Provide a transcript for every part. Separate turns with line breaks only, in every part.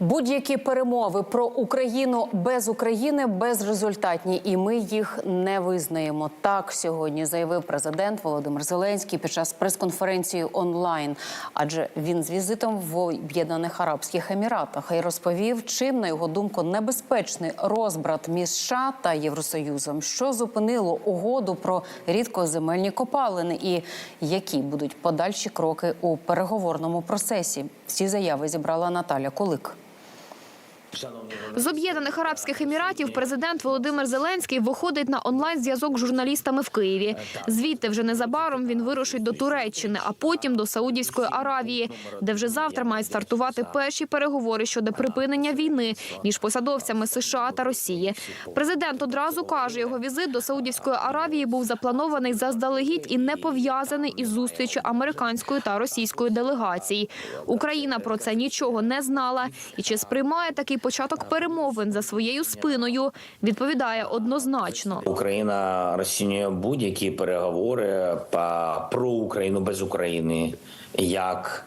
Будь-які перемови про Україну без України безрезультатні, і ми їх не визнаємо. Так сьогодні заявив президент Володимир Зеленський під час прес-конференції онлайн. Адже він з візитом в Об'єднаних Арабських Еміратах і розповів, чим на його думку небезпечний розбрат між США та Євросоюзом, що зупинило угоду про рідкоземельні копалини, і які будуть подальші кроки у переговорному процесі. Ці заяви зібрала Наталя Кулик.
З Об'єднаних Арабських Еміратів президент Володимир Зеленський виходить на онлайн-зв'язок з журналістами в Києві. Звідти вже незабаром він вирушить до Туреччини, а потім до Саудівської Аравії, де вже завтра мають стартувати перші переговори щодо припинення війни між посадовцями США та Росії. Президент одразу каже, його візит до Саудівської Аравії був запланований заздалегідь і не пов'язаний із зустрічю американської та російської делегацій. Україна про це нічого не знала і чи сприймає такий початок перемовин за своєю спиною, відповідає однозначно.
Україна розцінює будь-які переговори про Україну без України як.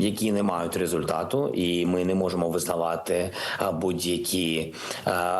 Які не мають результату, і ми не можемо визнавати будь-які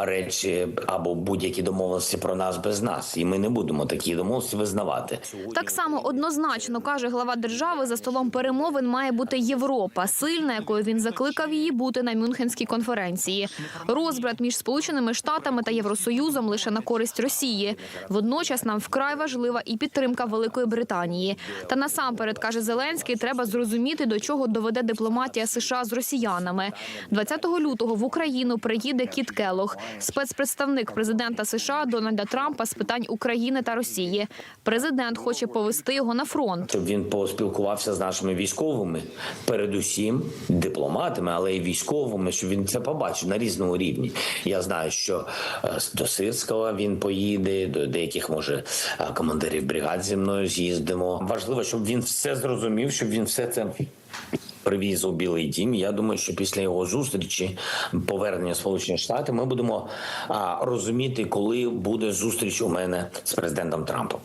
речі або будь-які домовленості про нас без нас, і ми не будемо такі домовленості визнавати.
Так само однозначно каже глава держави, за столом перемовин має бути Європа, сильна, якою він закликав її бути на Мюнхенській конференції. Розбрат між Сполученими Штатами та Євросоюзом лише на користь Росії. Водночас нам вкрай важлива і підтримка Великої Британії. Та насамперед каже Зеленський, треба зрозуміти, до чого доведе дипломатія США з росіянами. 20 лютого в Україну приїде Кіт Келох, спецпредставник президента США Дональда Трампа з питань України та Росії. Президент хоче повести його на фронт.
Щоб він поспілкувався з нашими військовими, передусім дипломатами, але й військовими, щоб він це побачив на різному рівні. Я знаю, що е, до Сирського він поїде, до деяких може е, командирів бригад зі мною з'їздимо. Важливо, щоб він все зрозумів, щоб він все це. Привіз у Білий Дім. Я думаю, що після його зустрічі повернення Сполучених Штати ми будемо розуміти, коли буде зустріч у мене з президентом Трампом.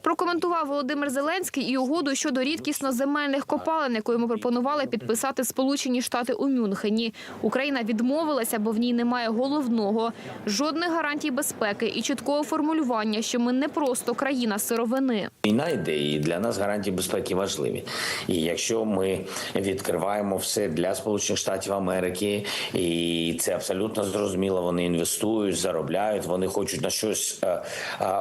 Прокоментував Володимир Зеленський і угоду щодо рідкісно земельних копалин, яку йому пропонували підписати Сполучені Штати у Мюнхені. Україна відмовилася, бо в ній немає головного жодних гарантій безпеки і чіткого формулювання, що ми не просто країна сировини.
Війна йде, і для нас гарантії безпеки важливі. І якщо ми відкриваємо все для Сполучених Штатів Америки, і це абсолютно зрозуміло, вони інвестують, заробляють, вони хочуть на щось е, е,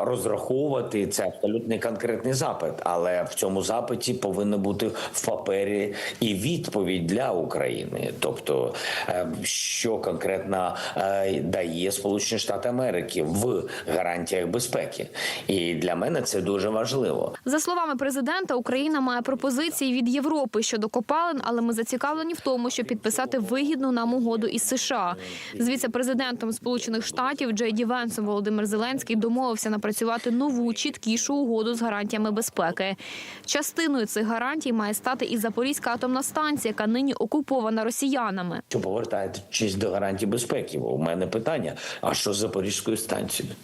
розраховувати. Це абсолютно конкретний запит, але в цьому запиті повинно бути в папері і відповідь для України, тобто е, що конкретно е, дає Сполучені Штати Америки в гарантіях безпеки. І для мене це дуже важливо.
За словами президента, Україна має пропозиції від Європи щодо копалин, але ми зацікавлені в тому, щоб підписати вигідну нам угоду із США. З віце-президентом Сполучених Штатів Джей Ді Венсом Володимир Зеленський домовився напрацювати нову чіткішу угоду з гарантіями безпеки. Частиною цих гарантій має стати і Запорізька атомна станція, яка нині окупована росіянами.
Що повертаючись до гарантій безпеки, у мене питання: а що з Запорізькою станцією?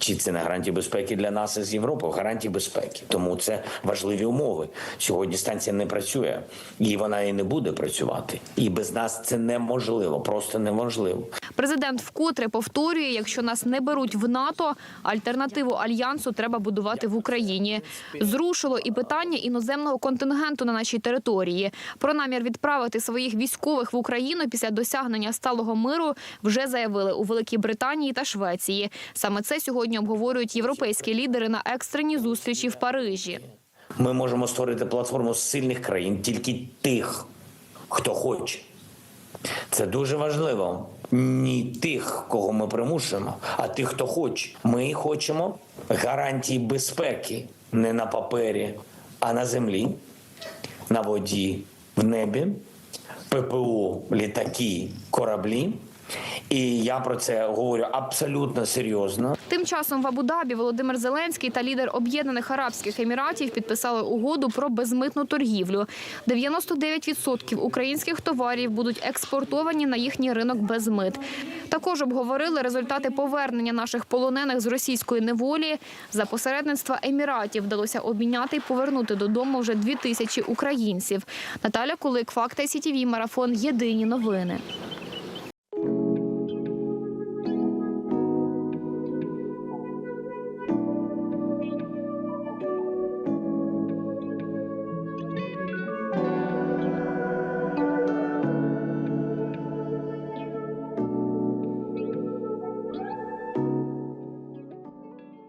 Чи це не гарантії безпеки для нас із Європи? Гарантії безпеки. Тому це важливі умови. Сьогодні станція не працює, і вона і не буде працювати. І без нас це неможливо, просто неможливо.
Президент вкотре повторює, якщо нас не беруть в НАТО, альтернативу альянсу треба будувати в Україні. Зрушило і питання іноземного контингенту на нашій території. Про намір відправити своїх військових в Україну після досягнення сталого миру вже заявили у Великій Британії та Швеції. Саме це сьогодні обговорюють європейські лідери на екстреній зустрічі в Парижі.
Ми можемо створити платформу з сильних країн, тільки тих, хто хоче. Це дуже важливо. Ні тих, кого ми примушуємо, а тих, хто хоче. Ми хочемо гарантії безпеки не на папері, а на землі, на воді, в небі, ППО, літаки, кораблі І я про це говорю абсолютно серйозно.
Тим часом в Абу-Дабі Володимир Зеленський та лідер Об'єднаних Арабських Еміратів підписали угоду про безмитну торгівлю. 99% українських товарів будуть експортовані на їхній ринок без мит. Також обговорили результати повернення наших полонених з російської неволі. За посередництва Еміратів вдалося обміняти і повернути додому вже дві тисячі українців. Наталя Кулик, Факти СІТІВІ, Марафон. Єдині новини.